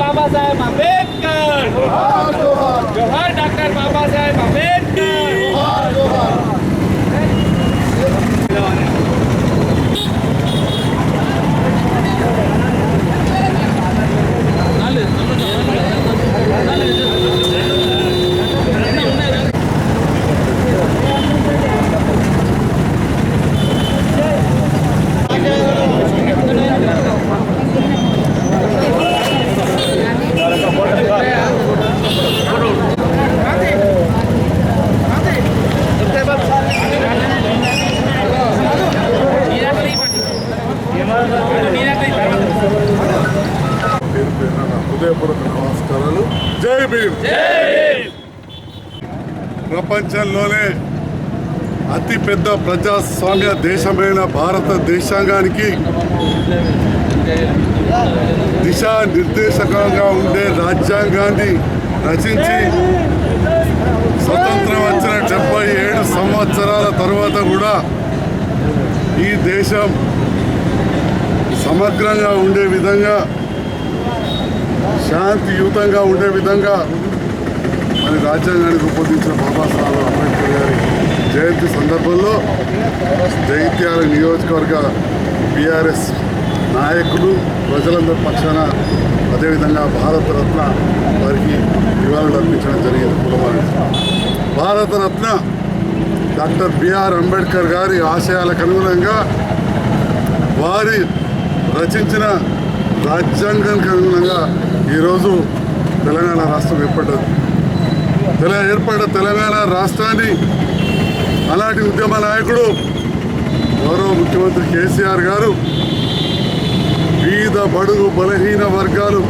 बाबासाहेब आंबेडकर. जोहर डॉक्टर बाबासाहेब आंबेडकर. ప్రపంచంలోనే అతిపెద్ద ప్రజాస్వామ్య దేశమైన భారతదేశాంగానికి దిశా నిర్దేశకంగా ఉండే రాజ్యాంగాన్ని రచించి స్వతంత్రం వచ్చిన డెబ్బై ఏడు సంవత్సరాల తర్వాత కూడా ఈ దేశం సమగ్రంగా ఉండే విధంగా శాంతియుతంగా ఉండే విధంగా మన రాజ్యాంగాన్ని రూపొందించిన బాబాసాహెబ్ అంబేద్కర్ గారి జయంతి సందర్భంలో జైత్యాల నియోజకవర్గ బీఆర్ఎస్ నాయకులు ప్రజలందరి పక్షాన అదేవిధంగా భారతరత్న వారికి నివాళులు అర్పించడం జరిగింది కులవారి Bharat Ratna doctor B R Ambedkar గారి ఆశయాలకు అనుగుణంగా వారి రచించిన రాజ్యాంగానికి అనుగుణంగా ఈరోజు తెలంగాణ రాష్ట్రం ఏర్పడ్డది. తెల ఏర్పడ్డ తెలంగాణ రాష్ట్రాన్ని అలాంటి ఉద్యమ నాయకుడు గౌరవ ముఖ్యమంత్రి కేసీఆర్ గారు బీద బడుగు బలహీన వర్గాలు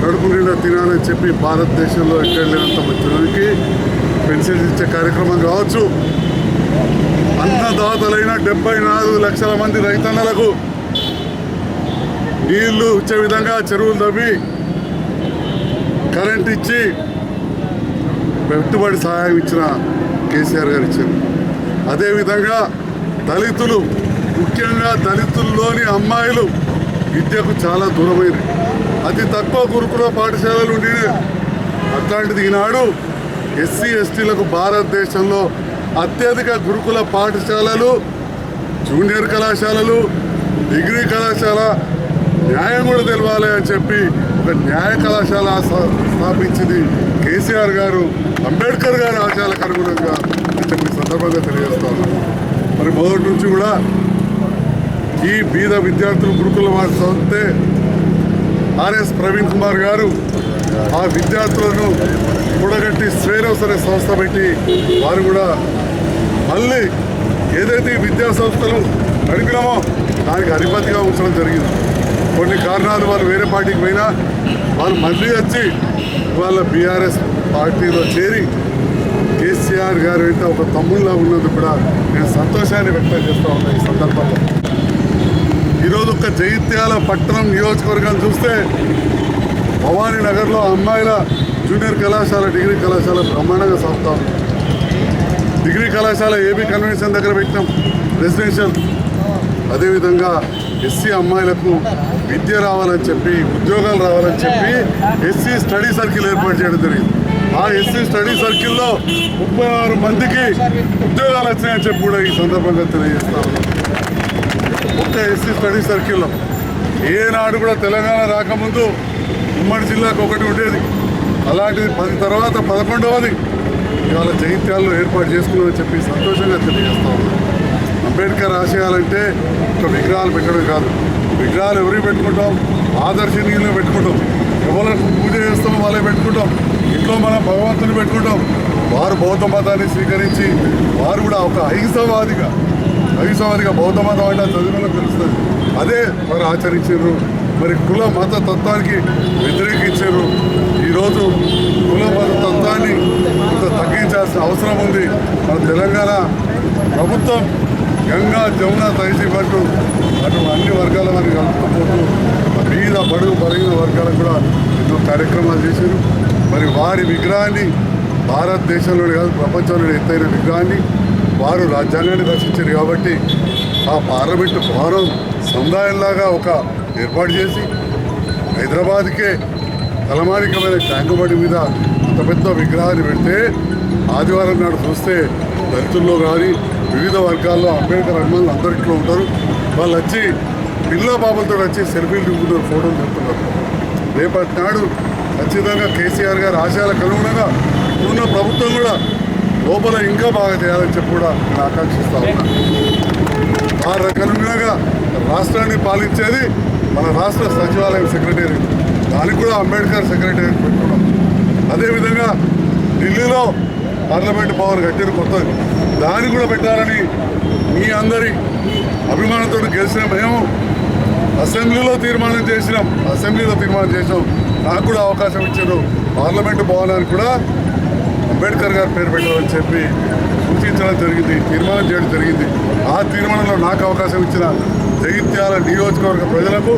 కడుపు నిండా తినాలని చెప్పి భారతదేశంలో ఎక్కడ లేనంత మందికి పెన్షన్ ఇచ్చే కార్యక్రమం కావచ్చు. అన్నదాతలైన డెబ్బై నాలుగు లక్షల మంది రైతన్నలకు నీళ్ళు ఇచ్చే విధంగా చెరువులు తవ్వి కరెంట్ ఇచ్చి పెట్టుబడి సహాయం ఇచ్చిన కేసీఆర్ గారు ఇచ్చారు. అదేవిధంగా దళితులు ముఖ్యంగా దళితుల్లోని అమ్మాయిలు విద్యకు చాలా దూరమైనది అతి తక్కువ గురుకుల పాఠశాలలు ఉండేవి అట్లాంటిది ఈనాడు ఎస్సీ ఎస్టీలకు భారతదేశంలో అత్యధిక గురుకుల పాఠశాలలు జూనియర్ కళాశాలలు డిగ్రీ కళాశాల న్యాయం కూడా తెలవాలి అని చెప్పి ఒక న్యాయ కళాశాల స్థాపించింది కేసీఆర్ గారు. అంబేద్కర్ గారి ఆశయాలకు అనుగుణంగా అని చెప్పి సందర్భంగా తెలియజేస్తా ఉన్నాను. మరి మొదటి నుంచి కూడా ఈ బీద విద్యార్థులు గురుకుల వారు చదివితే ఆర్ఎస్ ప్రవీణ్ కుమార్ గారు ఆ విద్యార్థులను కూడగట్టి శ్రేరస్ అనే సంస్థ పెట్టి వారు కూడా మళ్ళీ ఏదైతే విద్యా సంస్థలు నడిపినామో దానికి అధిపతిగా ఉంచడం జరిగింది. కొన్ని కారణాలు వాళ్ళు వేరే పార్టీకి పోయినా వాళ్ళు మళ్ళీ వచ్చి వాళ్ళ బీఆర్ఎస్ పార్టీలో చేరి కేసీఆర్ గారు వెంట ఒక తమ్ముళ్ళ ఉన్నది కూడా నేను సంతోషాన్ని వ్యక్తం చేస్తూ ఉన్నాను ఈ సందర్భంలో. ఈరోజు ఒక జైత్యాల పట్టణం నియోజకవర్గాన్ని చూస్తే భవానీ నగర్లో అమ్మాయిల జూనియర్ కళాశాల డిగ్రీ కళాశాల బ్రహ్మాండంగా సాగుతాం డిగ్రీ కళాశాల ఏబీ కన్వెన్షన్ దగ్గర పెట్టినాం రెసిడెన్షియల్. అదేవిధంగా ఎస్సీ అమ్మాయిలకు విద్య రావాలని చెప్పి ఉద్యోగాలు రావాలని చెప్పి ఎస్సీ స్టడీ సర్కిల్ ఏర్పాటు చేయడం జరిగింది. ఆ ఎస్సీ స్టడీ సర్కిల్లో ముప్పై ఆరు మందికి ఉద్యోగాలు వచ్చినాయని చెప్పి కూడా ఈ సందర్భంగా తెలియజేస్తా ఒక్క ఎస్సీ స్టడీ సర్కిల్లో ఏనాడు కూడా తెలంగాణ రాకముందు ఉమ్మడి జిల్లాకు ఒకటి ఉండేది. అలాంటిది పది తర్వాత పదకొండవది ఇవాళ జైత్యాల్లో ఏర్పాటు చేసుకున్నామని చెప్పి సంతోషంగా తెలియజేస్తా ఉన్నాను అంబేద్కర్ ఆశయాలంటే ఒక విగ్రహాలు పెట్టడం కాదు. విగ్రహాలు ఎవరికి పెట్టుకుంటాం? ఆదర్శనీయులు పెట్టుకుంటాం. ఎవరికి పూజ చేస్తామో వాళ్ళే పెట్టుకుంటాం. ఇంట్లో మనం భగవంతుని పెట్టుకుంటాం. వారు బౌద్ధ మతాన్ని స్వీకరించి వారు కూడా ఒక అహింసవాదిగా అహింసవాదిగా బౌద్ధ మతం అంటే చదువులో తెలుస్తుంది. అదే వారు ఆచరించారు. మరి కుల మత తత్వానికి వ్యతిరేకించారు. ఈరోజు కుల మత తత్వాన్ని కొంత తగ్గించాల్సిన అవసరం ఉంది. మన తెలంగాణ ప్రభుత్వం గంగా జమున తైసి పట్టు. అటు అన్ని వర్గాల వారికి కలుపుకుపోతూ మీద బడుగు బలిగిన వర్గాలకు కూడా ఎన్నో కార్యక్రమాలు చేశారు. మరి వారి విగ్రహాన్ని భారతదేశంలోనే కాదు ప్రపంచంలోనే ఎత్తైన విగ్రహాన్ని వారు రాజ్యాంగాన్ని రచించారు కాబట్టి ఆ పార్లమెంటు భవనం సముదాయంలాగా ఒక ఏర్పాటు చేసి హైదరాబాద్కే తలమానికమైన ట్యాంకుబడి మీద అంత పెద్ద విగ్రహాన్ని పెడితే ఆదివారం నాడు చూస్తే దళితుల్లో కానీ వివిధ వర్గాల్లో అంబేద్కర్ అభిమానులు అందరిట్లో ఉంటారు. వాళ్ళు వచ్చి పిల్ల బాబులతో వచ్చి సెల్ఫీలు దిగుతున్నారు ఫోటోలు చెప్తున్నారు రేపటి నాడు ఖచ్చితంగా కేసీఆర్ గారి ఆశయాలకు అనుగుణంగా ఇప్పుడున్న ప్రభుత్వం కూడా లోపల ఇంకా బాగా చేయాలని చెప్పి కూడా నేను ఆకాంక్షిస్తా ఉన్నా. ఆ రకముగా రాష్ట్రాన్ని పాలించేది మన రాష్ట్ర సచివాలయం సెక్రటరీ. దానికి కూడా అంబేద్కర్ సెక్రటరీ పెట్టుకున్నాం. అదేవిధంగా ఢిల్లీలో పార్లమెంట్ భవన్ కట్టారు కొత్తది. దాన్ని కూడా పెట్టాలని మీ అందరి అభిమానంతో గెలిచిన మేము అసెంబ్లీలో తీర్మానం చేసినాం. అసెంబ్లీలో తీర్మానం చేసినాం. నాకు కూడా అవకాశం ఇచ్చారు. పార్లమెంటు భవనానికి కూడా అంబేద్కర్ గారు పేరు పెట్టాలని చెప్పి సూచించడం జరిగింది. తీర్మానం చేయడం జరిగింది. ఆ తీర్మానంలో నాకు అవకాశం ఇచ్చిన జగిత్యాల నియోజకవర్గ ప్రజలకు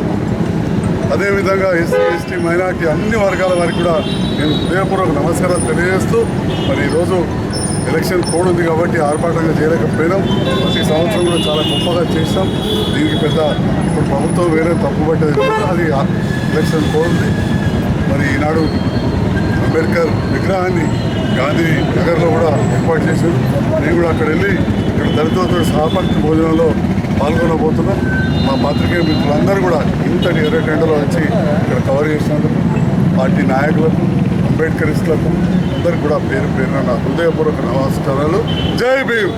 అదేవిధంగా ఎస్సీ ఎస్టీ మైనార్టీ అన్ని వర్గాల వారికి కూడా నేను హృదయపూర్వక నమస్కారాలు తెలియజేస్తూ మరి ఈరోజు ఎలక్షన్ కోడ్ ఉంది కాబట్టి ఆర్భాటంగా చేయలేకపోయినాం. ప్రతి సంవత్సరం కూడా చాలా గొప్పగా చేస్తాం దీనికి పెద్ద ఇప్పుడు ప్రభుత్వం వేరే తప్పు పట్టేది అది ఎలక్షన్ కోడ్ ఉంది. మరి ఈనాడు అంబేద్కర్ విగ్రహాన్ని గాంధీ నగర్లో కూడా ఏర్పాటు చేశారు. నేను కూడా అక్కడ వెళ్ళి ఇక్కడ దళితులతో సహపంక్తి భోజనంలో పాల్గొనబోతున్నాం. మా పత్రికే మిత్రులందరూ కూడా ఇంతటి ఇరవై టెండలో వచ్చి ఇక్కడ కవర్ చేసినందుకు పార్టీ నాయకులకు అంబేద్కరిస్టులకు అందరికీ కూడా పేరు పేరున నా హృదయపూర్వక నమస్కారాలు. జై భీమ్!